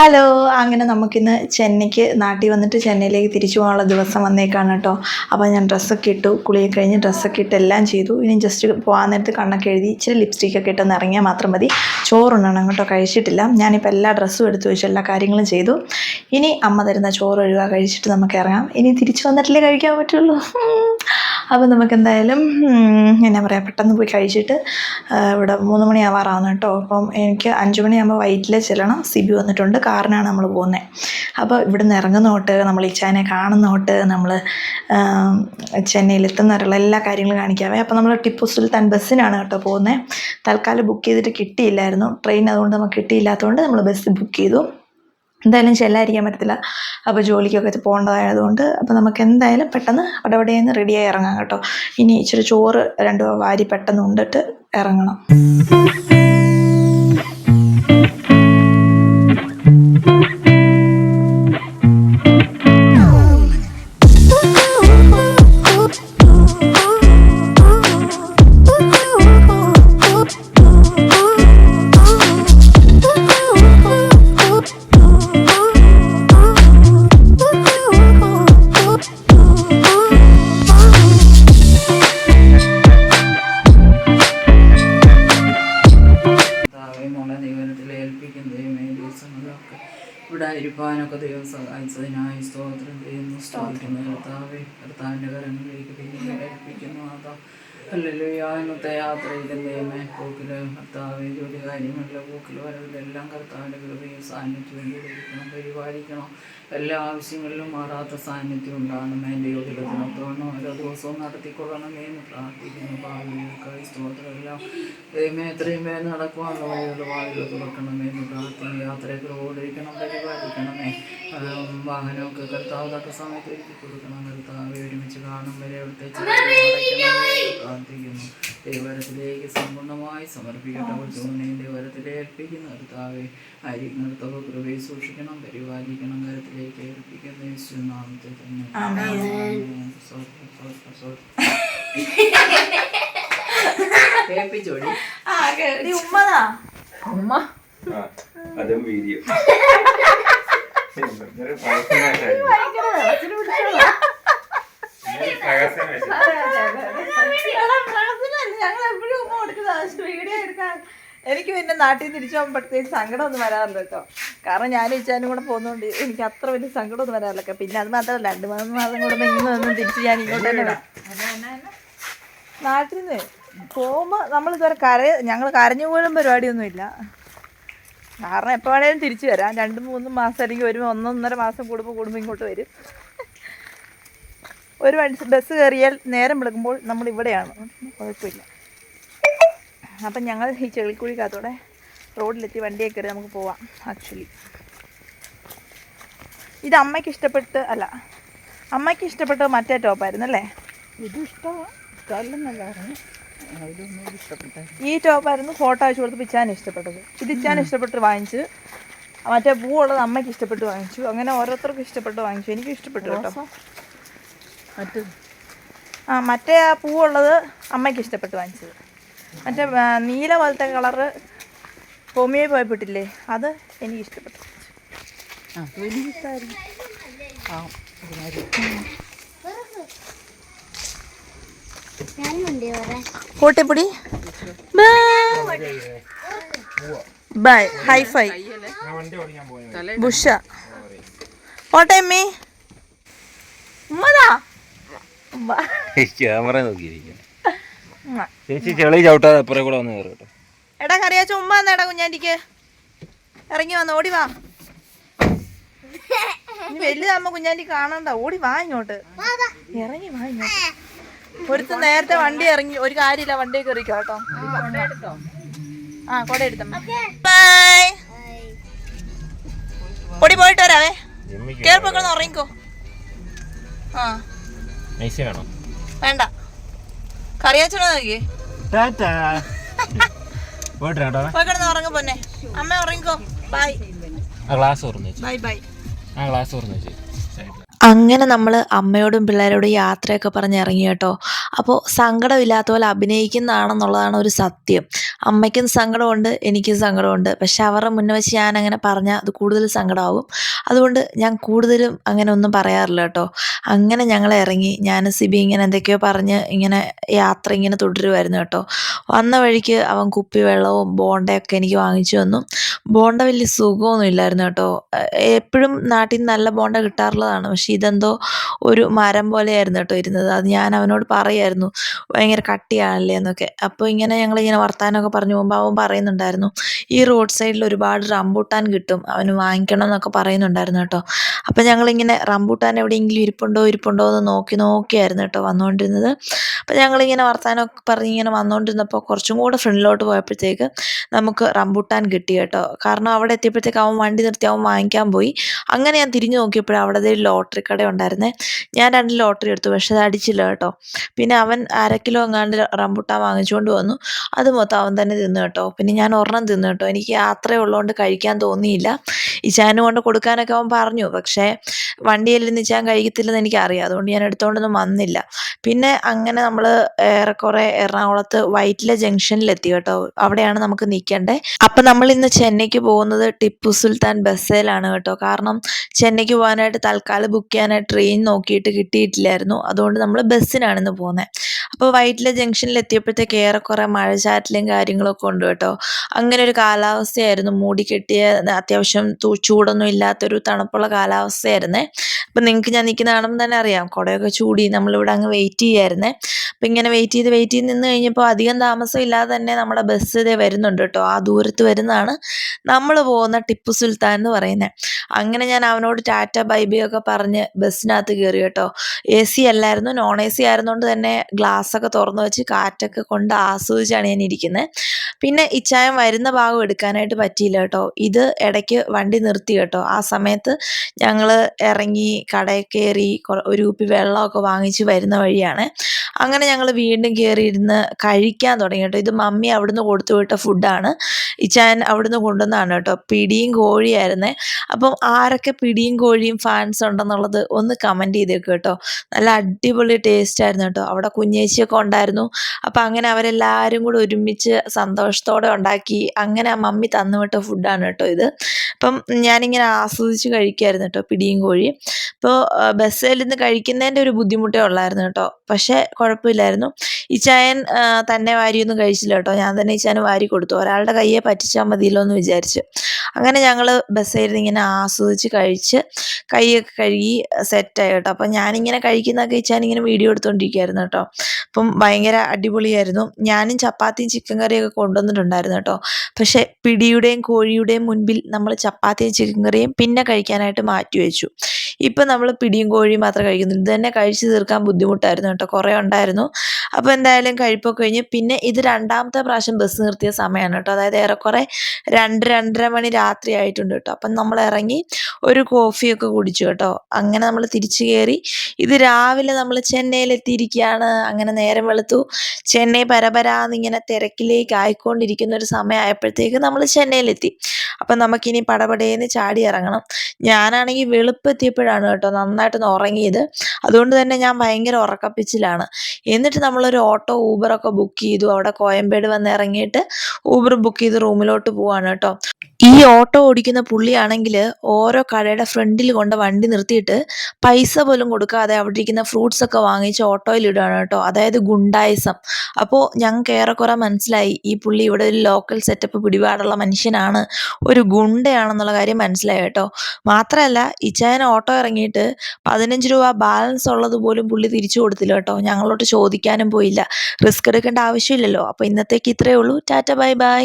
Hello അങ്ങനെ നമുക്കിന്ന് ചെന്നൈക്ക് നാട്ടിൽ വന്നിട്ട് ചെന്നൈയിലേക്ക് തിരിച്ചു പോകാനുള്ള ദിവസം വന്നേക്കാണ് കേട്ടോ. അപ്പോൾ ഞാൻ ഡ്രസ്സൊക്കെ ഇട്ടു കുളിയൊക്കെ കഴിഞ്ഞ് ഡ്രസ്സൊക്കെ ഇട്ട് എല്ലാം ചെയ്തു. ഇനി ജസ്റ്റ് പോകാൻ നേരത്ത് കണ്ണൊക്കെ എഴുതി ഇച്ചിരി ലിപ്സ്റ്റിക്കൊക്കെ ഇട്ടൊന്ന് ഇറങ്ങിയാൽ മാത്രം മതി. ചോറുണ്ണണം കേട്ടോ കഴിച്ചിട്ടില്ല. ഞാനിപ്പോൾ എല്ലാ ഡ്രസ്സും എടുത്തു വെച്ച് എല്ലാ കാര്യങ്ങളും ചെയ്തു. ഇനി അമ്മ തരുന്ന ചോറ് ഒഴിവാ കഴിച്ചിട്ട് നമുക്ക് ഇറങ്ങാം. ഇനി തിരിച്ചു വന്നിട്ടില്ലേ കഴിക്കാൻ പറ്റുള്ളൂ. അപ്പോൾ നമുക്ക് എന്തായാലും എന്നാ പറയുക പെട്ടെന്ന് പോയി കഴിച്ചിട്ട് ഇവിടെ മൂന്ന് മണിയാവാറാവുന്നു കേട്ടോ. അപ്പം എനിക്ക് അഞ്ച് മണിയാകുമ്പോൾ വൈറ്റിൽ ചെല്ലണം. സിബി വന്നിട്ടുണ്ട്. കാറിനാണ് നമ്മൾ പോകുന്നത് അപ്പോൾ ഇവിടെ നിന്ന് ഇറങ്ങുന്നോട്ട് നമ്മൾ ഇച്ചാനെ കാണുന്നോട്ട് നമ്മൾ ചെന്നൈയിൽ എത്തുന്നവരുള്ള എല്ലാ കാര്യങ്ങളും കാണിക്കാവേ. അപ്പോൾ നമ്മൾ ടിപ്പു സുൽത്താൻ ബസ്സിനാണ് കേട്ടോ പോകുന്നത് തൽക്കാലം ബുക്ക് ചെയ്തിട്ട് കിട്ടിയില്ലായിരുന്നു. ട്രെയിൻ അതുകൊണ്ട് നമുക്ക് കിട്ടിയില്ലാത്തതുകൊണ്ട് നമ്മൾ ബസ് ബുക്ക് ചെയ്തു. എന്തായാലും ചെല്ലായിരിക്കാൻ പറ്റത്തില്ല. അപ്പോൾ ജോലിക്കൊക്കെ പോകേണ്ടതായതുകൊണ്ട് അപ്പോൾ നമുക്ക് എന്തായാലും പെട്ടെന്ന് അവിടെ നിന്ന് റെഡിയായി ഇറങ്ങാം കേട്ടോ. ഇനി ഇച്ചിരി ചോറ് രണ്ടു വാരി പെട്ടെന്ന് ഉണ്ടിട്ട് ഇറങ്ങണം. ഇവിടെ ഇരിപ്പാനൊക്കെ ദൈവം സഹായിച്ചതിനായി സ്തോത്രം ചെയ്യുന്നു. സ്തോത്രം കർത്താവെ കർത്താവിന്റെ കരങ്ങളിലേക്ക് പിന്നീട് ഏൽപ്പിക്കുന്നു അതാ ഇന്നത്തെ യാത്രയിലും ദൈവമേ പോക്കിൽ കർത്താവെ ജോലി കാര്യങ്ങളിലെ പോക്കിൽ വരവിലെല്ലാം കർത്താവിന്റെ കൃപയും സാന്നിധ്യവും ലഭിക്കണം പരിപാലിക്കണം. എല്ലാ ആവശ്യങ്ങളിലും മാറാത്ത സാന്നിധ്യം ഉണ്ടാകണം എന്റെ യോഗ്യത്തിനൊത്തോണം ഓരോ ദിവസവും നടത്തിക്കൊള്ളണമേ എന്ന് പ്രാർത്ഥിക്കുന്നു. ഭാവികൾക്കായി സ്തോത്രമെല്ലാം ദൈവമേ എത്രയും വേഗം നടക്കുവാനുള്ള വഴികൾ വാതിൽ തുറക്കണമേ എന്ന് പ്രാർത്ഥന യാത്രയൊക്കെ ഓടിക്കണം പരിപാലിക്കണമേ. വാഹനമൊക്കെ കർത്താവ് തക്ക സമയത്ത് ഒരുക്കി കൊടുക്കണം. കർത്താവ് ഒരുമിച്ച് കാണും വരെ അവിടുത്തെ പ്രാർത്ഥിക്കുന്നു. ദേവരത്തിലേക്ക് സമ്പൂർണമായി സമർപ്പിക്കട്ടെ. കൊച്ചുമണിയും ദൈവരത്തിലെ ഏൽപ്പിക്കുന്ന. കർത്താവെ അരി നിർത്തവ കൃപയെ സൂക്ഷിക്കണം പരിപാലിക്കണം കരത്തിലേക്ക് ഏൽപ്പിക്കുന്ന. യേശുനാമത്തെ തന്നെ. ഉമ്മ ഉമ്മ? അതും സ്വോത്രം. എനിക്ക് പിന്നെ നാട്ടിൽ തിരിച്ചു പോകുമ്പോഴത്തേക്ക് സങ്കടം ഒന്നും വരാറില്ല കേട്ടോ. കാരണം ഞാൻ ഇച്ചാനും കൂടെ പോകുന്നതുകൊണ്ട് എനിക്ക് അത്ര വലിയ സങ്കടം ഒന്നും വരാറില്ല. പിന്നെ അത് മാത്രമല്ല രണ്ട് മൂന്ന് മാസം കൂടെ ഇങ്ങനെ തിരിച്ചു തിരിച്ച് ഞാൻ ഇങ്ങോട്ട് തന്നെ. നാട്ടിൽ നിന്ന് പോകുമ്പോൾ നമ്മളിതുവരെ കര ഞങ്ങൾ കരഞ്ഞു പോലും പരിപാടിയൊന്നുമില്ല. കാരണം എപ്പോൾ വേണേലും തിരിച്ചു വരാം. രണ്ട് മൂന്ന് മാസം അല്ലെങ്കിൽ ഒരു ഒന്നൊന്നര മാസം കൂടുമ്പോൾ കൂടുമ്പോൾ ഇങ്ങോട്ട് വരും. ഒരു വണ്ടി ബസ് കയറിയാൽ നേരം വിളക്കുമ്പോൾ നമ്മൾ ഇവിടെയാണ്. കുഴപ്പമില്ല. അപ്പം ഞങ്ങൾ ഈ ചെളിക്കുഴിക്കകത്തൂടെ റോഡിലെത്തി വണ്ടിയെ കയറി നമുക്ക് പോവാം ആക്ച്വലി ഇത് അമ്മയ്ക്ക് ഇഷ്ടപ്പെട്ട് അല്ല അമ്മയ്ക്ക് ഇഷ്ടപ്പെട്ട മറ്റേ ടോപ്പായിരുന്നു അല്ലേ? ഇത് ഇഷ്ടമാണ് ഇഷ്ടമല്ലെന്നല്ലായിരുന്നു ഈ ടോപ്പായിരുന്നു ഫോട്ടോ അയച്ചു കൊടുത്തപ്പോൾ ഇച്ചാൻ ഇഷ്ടപ്പെട്ടത്. ഇത് ഇച്ചാൻ ഇഷ്ടപ്പെട്ട് വാങ്ങിച്ച്. മറ്റേ പൂ ഉള്ളത് അമ്മയ്ക്ക് ഇഷ്ടപ്പെട്ട് വാങ്ങിച്ചു. അങ്ങനെ ഓരോരുത്തർക്കും ഇഷ്ടപ്പെട്ട് വാങ്ങിച്ചു. എനിക്ക് ഇഷ്ടപ്പെട്ടു കേട്ടോ. മറ്റു? ആ മറ്റേ ആ പൂ ഉള്ളത് അമ്മയ്ക്ക് ഇഷ്ടപ്പെട്ട് വാങ്ങിച്ചത്. മറ്റേ നീല പോലത്തെ കളറ് ഹോമിയോ പോയപ്പെട്ടില്ലേ അത് എനിക്ക് ഇഷ്ടപ്പെട്ടു ആ വലിയ ഇഷ്ടമായിരുന്നു ആ ഇതിനായിരുന്നു കൂട്ടിപ്പൊടി? ബൈ. ഹൈഫൈ ബുഷ. പോട്ടെ അമ്മി. ഉമ്മതാ. ക്യാമറ നോക്കിയിരിക്കും ഉമ്മ. ചേച്ചി ചെളി ചവിട്ടാതെ അപ്പുറം കൂടെ വന്ന് കയറി കേട്ടോ എടാ കറിയാച്ച ഉമ്മ എന്നാടാ കുഞ്ഞാണ്ടിക്ക് ഇറങ്ങി വന്ന് ഓടി വാ. വലുതാകുമ്പോ കുഞ്ഞാണ്ടി കാണണ്ട. ഓടി വാ ഇങ്ങോട്ട്. ഇറങ്ങി വാ ഇങ്ങോട്ട്. ഒരുത്ത നേരത്തെ വണ്ടി ഇറങ്ങി ഒരു കാര്യമില്ല വണ്ടി കയറിക്കോ കേട്ടോ. ആ കൊട എടുത്ത. ബൈ പൊടി പോയിട്ട് വരാവേ. കേറിപ്പോക്കണം ഉറങ്ങിക്കോ. ആ. വേണ്ട. കറിയാച്ചണോ നോക്കി ടാറ്റാ. പോയിട്ട് കേട്ടോ. പോയി ഉറങ്ങ പൊന്നെ. അമ്മ ഉറങ്ങിക്കോ. ബൈ ആ ഗ്ലാസ് ബൈ ബൈ ആ ഗ്ലാസ് അങ്ങനെ നമ്മൾ അമ്മയോടും പിള്ളേരോടും യാത്രയൊക്കെ പറഞ്ഞ് ഇറങ്ങി കേട്ടോ. അപ്പോൾ സങ്കടമില്ലാത്ത പോലെ അഭിനയിക്കുന്നതാണെന്നുള്ളതാണ് ഒരു സത്യം. അമ്മയ്ക്കും സങ്കടമുണ്ട് എനിക്കും സങ്കടമുണ്ട്. പക്ഷെ അവരുടെ മുന്നേ വെച്ച് ഞാൻ അങ്ങനെ പറഞ്ഞാൽ അത് കൂടുതൽ സങ്കടമാകും അതുകൊണ്ട് ഞാൻ കൂടുതലും അങ്ങനെ ഒന്നും പറയാറില്ല കേട്ടോ. അങ്ങനെ ഞങ്ങൾ ഇറങ്ങി. ഞാൻ സിബി ഇങ്ങനെ എന്തൊക്കെയോ പറഞ്ഞ് ഇങ്ങനെ യാത്ര ഇങ്ങനെ തുടരുമായിരുന്നു കേട്ടോ. വന്ന വഴിക്ക് അവൻ കുപ്പി വെള്ളവും ബോണ്ടയൊക്കെ എനിക്ക് വാങ്ങിച്ചു തന്നു. ബോണ്ട വലിയ സുഖമൊന്നും ഇല്ലായിരുന്നു കേട്ടോ. എപ്പോഴും നാട്ടിൽ നിന്ന് നല്ല ബോണ്ട കിട്ടാറുള്ളതാണ്. പക്ഷേ ഇതെന്തോ ഒരു മരം പോലെയായിരുന്നു കേട്ടോ ഇരുന്നത്. അത് ഞാൻ അവനോട് പറയായിരുന്നു ഭയങ്കര കട്ടിയാണല്ലേ എന്നൊക്കെ. അപ്പോൾ ഇങ്ങനെ ഞങ്ങൾ ഞങ്ങളിങ്ങനെ വർത്താനമൊക്കെ പറഞ്ഞു പോകുമ്പോൾ അവൻ പറയുന്നുണ്ടായിരുന്നു ഈ റോഡ് സൈഡിൽ ഒരുപാട് റംബൂട്ടാൻ കിട്ടും അവന് വാങ്ങിക്കണം എന്നൊക്കെ പറയുന്നുണ്ടായിരുന്നു കേട്ടോ. അപ്പോൾ ഞങ്ങളിങ്ങനെ റംബൂട്ടാൻ എവിടെയെങ്കിലും ഇരിപ്പുണ്ടോ ഇരിപ്പുണ്ടോ എന്ന് നോക്കി നോക്കിയായിരുന്നു കേട്ടോ വന്നുകൊണ്ടിരുന്നത്. അപ്പോൾ ഞങ്ങളിങ്ങനെ വർത്താനമൊക്കെ പറഞ്ഞ് ഇങ്ങനെ വന്നുകൊണ്ടിരുന്നപ്പോൾ കുറച്ചും കൂടെ ഫ്രണ്ടിലോട്ട് പോയപ്പോഴത്തേക്ക് നമുക്ക് റംബൂട്ടാൻ കിട്ടി കേട്ടോ. കാരണം അവിടെ എത്തിയപ്പോഴത്തേക്ക് അവൻ വണ്ടി നിർത്തി അവൻ വാങ്ങിക്കാൻ പോയി. അങ്ങനെ ഞാൻ തിരിഞ്ഞു നോക്കിയപ്പോഴും അവിടെ ഒരു ലോട്ടറി കട ഉണ്ടായിരുന്നേ. ഞാൻ രണ്ട് ലോട്ടറി എടുത്തു പക്ഷെ അത് അടിച്ചില്ല കേട്ടോ. പിന്നെ അവൻ അര കിലോ എങ്ങാണ്ട് റംബുട്ടാൻ വാങ്ങിച്ചുകൊണ്ട് വന്നു. അത് മൊത്തം അവൻ തന്നെ തിന്നു കേട്ടോ. പിന്നെ ഞാൻ ഒരെണ്ണം തിന്നു കേട്ടോ. എനിക്ക് യാത്ര ഉള്ളതുകൊണ്ട് കഴിക്കാൻ തോന്നിയില്ല. ഇച്ചാനും കൊണ്ട് കൊടുക്കാനൊക്കെ അവൻ പറഞ്ഞു. പക്ഷേ വണ്ടിയിൽ നിന്ന് ഇച്ചാൻ കഴിക്കത്തില്ലെന്ന് എനിക്കറിയാം. അതുകൊണ്ട് ഞാൻ എടുത്തുകൊണ്ടൊന്നും വന്നില്ല. പിന്നെ അങ്ങനെ നമ്മൾ ഏറെക്കുറെ എറണാകുളത്ത് വൈറ്റില ജംഗ്ഷനിലെത്തി കേട്ടോ. അവിടെയാണ് നമുക്ക് നിൽക്കേണ്ടത് അപ്പം നമ്മൾ ഇന്ന് ചെന്നൈക്ക് പോകുന്നത് ടിപ്പു സുൽത്താൻ ബസ്സേലാണ് കേട്ടോ. കാരണം ചെന്നൈക്ക് പോകാനായിട്ട് തൽക്കാലം ബുക്ക് ചെയ്യാനായിട്ട് ട്രെയിൻ നോക്കിയിട്ട് കിട്ടിയിട്ടില്ലായിരുന്നു. അതുകൊണ്ട് നമ്മൾ ബസ്സിനാണ് ഇന്ന് പോകുന്നത് it. അപ്പോൾ വൈറ്റില ജംഗ്ഷനിൽ എത്തിയപ്പോഴത്തേക്ക് ഏറെക്കുറെ മഴച്ചാറ്റലും കാര്യങ്ങളൊക്കെ ഉണ്ട് കേട്ടോ. അങ്ങനെ ഒരു കാലാവസ്ഥയായിരുന്നു. മൂടി കെട്ടിയ അത്യാവശ്യം ചൂടൊന്നും ഇല്ലാത്തൊരു തണുപ്പുള്ള കാലാവസ്ഥയായിരുന്നേ. അപ്പം നിങ്ങൾക്ക് ഞാൻ നിൽക്കുന്ന കാണുമ്പോൾ തന്നെ അറിയാം കുടയൊക്കെ ചൂടി നമ്മളിവിടെ അങ്ങ് വെയിറ്റ് ചെയ്യായിരുന്നേ. അപ്പം ഇങ്ങനെ വെയിറ്റ് ചെയ്ത് വെയിറ്റ് ചെയ്ത് നിന്ന് കഴിഞ്ഞപ്പോൾ അധികം താമസം ഇല്ലാതെ തന്നെ നമ്മുടെ ബസ് ഇതേ വരുന്നുണ്ട് കേട്ടോ. ആ ദൂരത്ത് വരുന്നതാണ് നമ്മൾ പോകുന്ന ടിപ്പു സുൽത്താൻ എന്ന് പറയുന്നത് അങ്ങനെ ഞാൻ അവനോട് ടാറ്റ ബൈ ബൈ ഒക്കെ പറഞ്ഞ് ബസ്സിനകത്ത് കയറി കേട്ടോ. എ സി അല്ലായിരുന്നു നോൺ എ സി ആയിരുന്നുകൊണ്ട് തന്നെ ഗ്ലാസ് ഒക്കെ തുറന്നു വെച്ച് കാറ്റൊക്കെ കൊണ്ട് ആസ്വദിച്ചാണ് ഞാൻ ഇരിക്കുന്നത് പിന്നെ ഇച്ചായം വരുന്ന ഭാഗം എടുക്കാനായിട്ട് പറ്റിയില്ല കേട്ടോ. ഇത് ഇടയ്ക്ക് വണ്ടി നിർത്തി കേട്ടോ. ആ സമയത്ത് ഞങ്ങൾ ഇറങ്ങി കടയിൽ കയറി ഒരു കുപ്പി വെള്ളമൊക്കെ വാങ്ങിച്ച് വരുന്ന വഴിയാണ്. അങ്ങനെ ഞങ്ങൾ വീണ്ടും കയറിയിരുന്ന് കഴിക്കാൻ തുടങ്ങി കേട്ടോ. ഇത് മമ്മി അവിടുന്ന് കൊടുത്തു വിട്ട ഫുഡാണ് ഇച്ചാൻ അവിടുന്ന് കൊണ്ടുവന്നാണ് കേട്ടോ. പിടിയും കോഴിയായിരുന്നേ. അപ്പം ആരൊക്കെ പിടിയും കോഴിയും ഫാൻസ് ഉണ്ടെന്നുള്ളത് ഒന്ന് കമന്റ് ചെയ്തേക്ക് കേട്ടോ. നല്ല അടിപൊളി ടേസ്റ്റ് ആയിരുന്നു കേട്ടോ. അവിടെ കുഞ്ഞേച്ചിയൊക്കെ ഉണ്ടായിരുന്നു. അപ്പം അങ്ങനെ അവരെല്ലാവരും കൂടെ ഒരുമിച്ച് സന്തോഷത്തോടെ ഉണ്ടാക്കി. അങ്ങനെ മമ്മി തന്നുവിട്ട ഫുഡാണ് കേട്ടോ ഇത്. അപ്പം ഞാനിങ്ങനെ ആസ്വദിച്ച് കഴിക്കുമായിരുന്നു കേട്ടോ പിടിയും കോഴിയും. അപ്പോൾ ബസ്സിൽ നിന്ന് കഴിക്കുന്നതിന്റെ ഒരു ബുദ്ധിമുട്ടേ ഉള്ളായിരുന്നു കേട്ടോ. പക്ഷേ കുഴപ്പമില്ലായിരുന്നു. ഈ ചായൻ തന്നെ വാരിയൊന്നും കഴിച്ചില്ല കേട്ടോ. ഞാൻ തന്നെ ഈ ചായന് വാരി കൊടുത്തു. ഒരാളുടെ കയ്യെ പറ്റിച്ചാൽ മതിയല്ലോ എന്ന് വിചാരിച്ച്. അങ്ങനെ ഞങ്ങൾ ബസ്സിൽ ഇങ്ങനെ ആസ്വദിച്ച് കഴിച്ച് കൈയൊക്കെ കഴുകി സെറ്റായി കേട്ടോ. അപ്പം ഞാനിങ്ങനെ കഴിക്കുന്നതൊക്കെ ഇച്ചാൻ ഇങ്ങനെ വീഡിയോ എടുത്തുകൊണ്ടിരിക്കുകയായിരുന്നു കേട്ടോ. അപ്പം ഭയങ്കര അടിപൊളിയായിരുന്നു. ഞാനും ചപ്പാത്തിയും ചിക്കൻ കറിയൊക്കെ കൊണ്ടുവന്നിട്ടുണ്ടായിരുന്നു കേട്ടോ. പക്ഷേ പിടിയുടെയും കോഴിയുടെയും മുൻപിൽ നമ്മൾ ചപ്പാത്തിയും ചിക്കൻ കറിയും പിന്നെ കഴിക്കാനായിട്ട് മാറ്റി വെച്ചു. ഇപ്പം നമ്മൾ പിടിയും കോഴിയും മാത്രം കഴിക്കുന്നുണ്ട് ഇത് തന്നെ കഴിച്ചു തീർക്കാൻ ബുദ്ധിമുട്ടായിരുന്നു കേട്ടോ. കുറേ ഉണ്ടായിരുന്നു. അപ്പോൾ എന്തായാലും കഴിപ്പൊക്കെ കഴിഞ്ഞ് പിന്നെ ഇത് രണ്ടാമത്തെ പ്രാവശ്യം ബസ് നിർത്തിയ സമയമാണ് കേട്ടോ. അതായത് ഏറെക്കുറെ രണ്ട് രണ്ടര മണി രാത്രി ആയിട്ടുണ്ട് കേട്ടോ. അപ്പം നമ്മൾ ഇറങ്ങി ഒരു കോഫിയൊക്കെ കുടിച്ചു കേട്ടോ. അങ്ങനെ നമ്മൾ തിരിച്ചു കയറി. ഇത് രാവിലെ നമ്മൾ ചെന്നൈയിലെത്തിയിരിക്കുകയാണ് അങ്ങനെ നേരം വെളുത്തു. ചെന്നൈ പരപരാന്നിങ്ങനെ തിരക്കിലേക്ക് ആയിക്കൊണ്ടിരിക്കുന്ന ഒരു സമയമായപ്പോഴത്തേക്ക് നമ്മൾ ചെന്നൈയിലെത്തി. അപ്പം നമുക്കിനി പടപടേന്ന് ചാടി ഇറങ്ങണം. ഞാനാണെങ്കിൽ വെളുപ്പെത്തിയപ്പോഴാണ് കേട്ടോ നന്നായിട്ടൊന്ന് ഉറങ്ങിയത്. അതുകൊണ്ട് തന്നെ ഞാൻ ഭയങ്കര ഉറക്കപ്പിച്ചിലാണ്. എന്നിട്ട് നമ്മളൊരു ഓട്ടോ ഊബറൊക്കെ ബുക്ക് ചെയ്തു. അവിടെ കോയമ്പേട് വന്ന് ഇറങ്ങിയിട്ട് ഊബർ ബുക്ക് ചെയ്ത് റൂമിലോട്ട് പോവാണ് കേട്ടോ. ഈ ഓട്ടോ ഓടിക്കുന്ന പുള്ളിയാണെങ്കിൽ ഓരോ കടയുടെ ഫ്രണ്ടിൽ കൊണ്ട് വണ്ടി നിർത്തിയിട്ട് പൈസ പോലും കൊടുക്കാതെ അവിടെ ഇരിക്കുന്ന ഫ്രൂട്ട്സ് ഒക്കെ വാങ്ങിച്ച് ഓട്ടോയിൽ ഇടുകയാണ് കേട്ടോ. അതായത് ഗുണ്ടായസം. അപ്പോൾ ഞങ്ങൾക്ക് ഏറെക്കുറെ മനസ്സിലായി. ഈ പുള്ളി ഇവിടെ ഒരു ലോക്കൽ സെറ്റപ്പ് പിടിപാടുള്ള മനുഷ്യനാണ്. ഒരു ഗുണ്ടയാണെന്നുള്ള കാര്യം മനസ്സിലായി കേട്ടോ. മാത്രമല്ല ഇച്ചായൻ ഓട്ടോ ഇറങ്ങിയിട്ട് പതിനഞ്ച് രൂപ ബാലൻസ് ഉള്ളത് പോലും പുള്ളി തിരിച്ചു കൊടുത്തില്ല കേട്ടോ. ഞങ്ങളോട്ട് ചോദിക്കാനും പോയില്ല. റിസ്ക് എടുക്കേണ്ട ആവശ്യമില്ലല്ലോ. അപ്പോൾ ഇന്നത്തേക്ക് ഇത്രയേ ഉള്ളൂ. Tata bye bye.